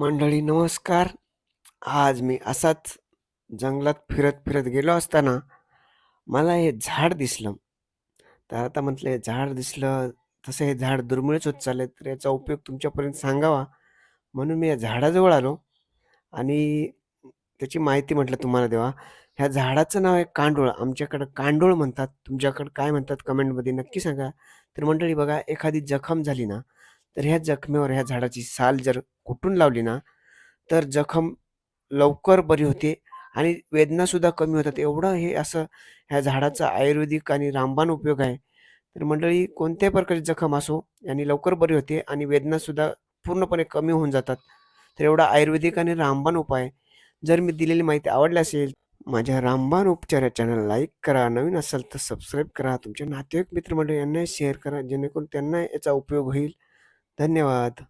मंडळी नमस्कार. आज मी असाच जंगलात फिरत-फिरत गेलो असताना मला हे झाड दिसलं. तर आता म्हटलं हे झाड दिसलं, तसं हे झाड दुर्मिळच होत चाललं तर याचा उपयोग तुमच्यापर्यंत सांगावा म्हणून मी या झाडाजवळ आलो आणि त्याची माहिती म्हटलं तुम्हाला देवा ह्या झाडाचं नाव आहे कांडोळ. आमच्याकडं कांडोळ म्हणतात. तुमच्याकडं काय म्हणतात कमेंटमध्ये नक्की सांगा. तर मंडळी बघा एखादी जखम झाली ना, तर ह्या जखमेवर ह्या झाडाची साल जर कुटून लावली ना, तर जखम लवकर बरी होते आणि वेदनासुद्धा कमी होतात. एवढं हे असं ह्या झाडाचा आयुर्वेदिक आणि रामबाण उपयोग आहे. तर मंडळी कोणत्याही प्रकारची जखम असो, याने लवकर बरी होते आणि वेदनासुद्धा पूर्णपणे कमी होऊन जातात. तर एवढा आयुर्वेदिक आणि रामबाण उपाय जर मी दिलेली माहिती आवडली असेल, माझ्या रामबाण उपचार या चॅनल लाईक करा. नवीन असाल तर सबस्क्राईब करा. तुमच्या नातेवाईक मित्रमंडळी यांनाही शेअर करा, जेणेकरून त्यांना याचा उपयोग होईल. धन्यवाद.